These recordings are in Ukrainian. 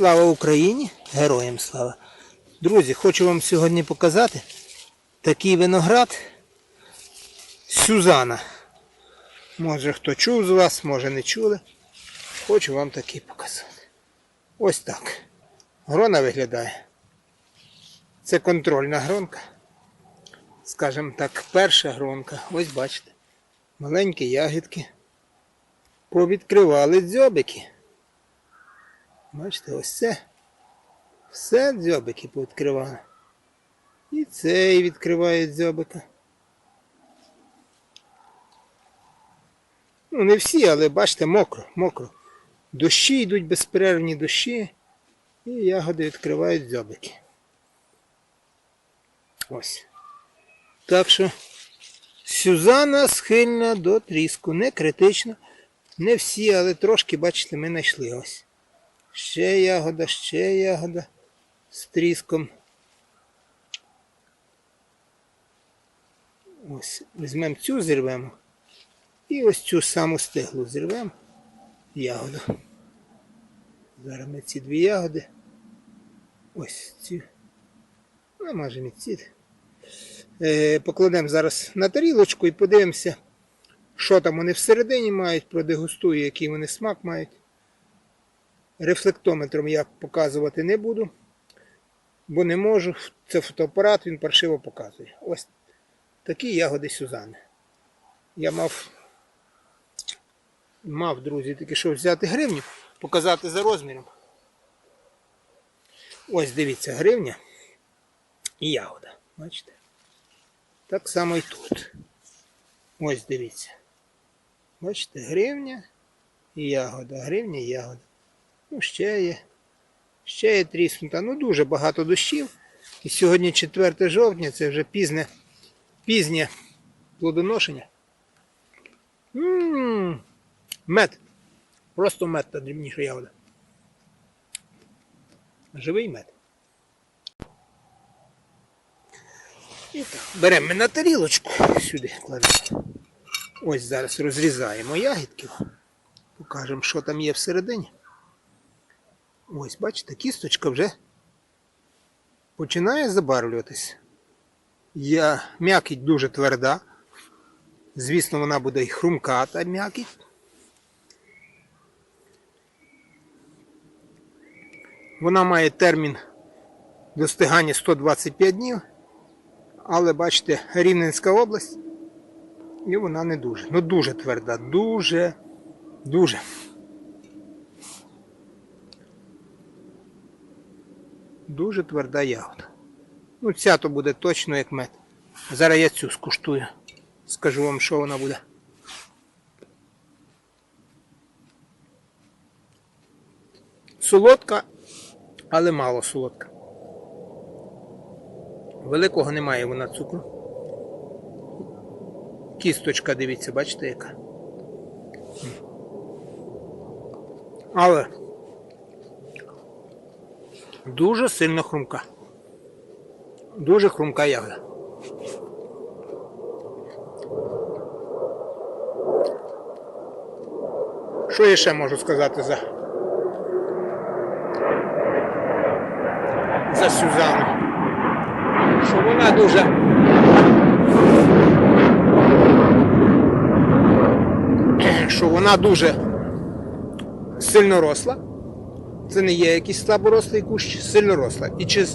Слава Україні! Героям слава! Друзі, хочу вам сьогодні показати такий виноград Сюзана. Може хто чув з вас, може не чули. Хочу вам такий показати. Ось так. Грона виглядає. Це контрольна гронка. Скажімо так, перша гронка. Ось бачите. Маленькі ягідки. Повідкривали дзьобики. Бачите, ось це. Все дзьобики повідкривали. І цей відкриває дзьобика. Ну, не всі, але бачите, мокро, мокро. Дощі йдуть безперервні дощі. І ягоди відкривають дзьобики. Ось. Так що Сюзана схильна до тріску. Не критично. Не всі, але трошки, бачите, ми знайшли ось. Ще ягода, ще ягода з тріском. Ось, візьмемо цю зірвемо. І ось цю саму стеглу зірвемо. Ягоду. Зараз ми ці дві ягоди. Ось ці. Ну, майже не ці. Е, покладемо зараз на тарілочку і подивимося, що там вони всередині мають, продегустую, який вони смак мають. Рефлектометром я показувати не буду, бо не можу. Це фотоапарат, він паршиво показує. Ось такі ягоди Сюзани. Я мав, мав, друзі, таки що взяти гривню, показати за розміром. Ось дивіться, гривня і ягода. Бачите? Так само і тут. Ось дивіться. Бачите, гривня і ягода, гривня і ягода. Ну, ще є. Ще є тріснута. Ну, дуже багато дощів. І сьогодні 4 жовтня, це вже пізне, пізнє плодоношення. М-м-м, мед. Просто мед та дрібніша ягода. Живий мед. І так, беремо на тарілочку сюди кладемо. Ось зараз розрізаємо ягідки. Покажемо, що там є всередині. Ось, бачите, кісточка вже починає забарвлюватись. Я, м'якіть дуже тверда. Звісно, вона буде і хрумка та м'якіть. Вона має термін достигання 125 днів. Але бачите, Рівненська область. І вона не дуже. Ну дуже тверда. Дуже, дуже. Дуже тверда ягода. Ну, ця то буде точно як мед. Зараз я цю скуштую. Скажу вам, що вона буде. Солодка, але мало солодка. Великого немає вона цукру. Кісточка, дивіться, бачите яка. Але дуже сильно хрумка. Дуже хрумка ягода. Що я ще можу сказати за, за Сюзану? Що вона дуже що вона дуже сильно росла. Це не є якийсь слаборослий кущ, сильно росла. І чи,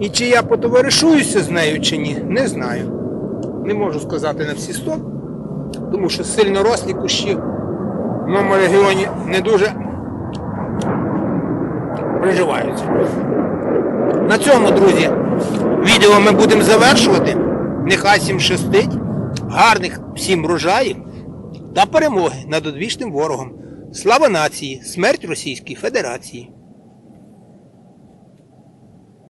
і чи я потоваришуюся з нею чи ні, не знаю. Не можу сказати на всі сто, тому що сильно рослі кущі в моєму регіоні не дуже приживаються. На цьому, друзі, відео ми будемо завершувати. Нехай всім щастить, гарних всім врожаїв та перемоги над одвічним ворогом. Слава нації, смерть Російській Федерації.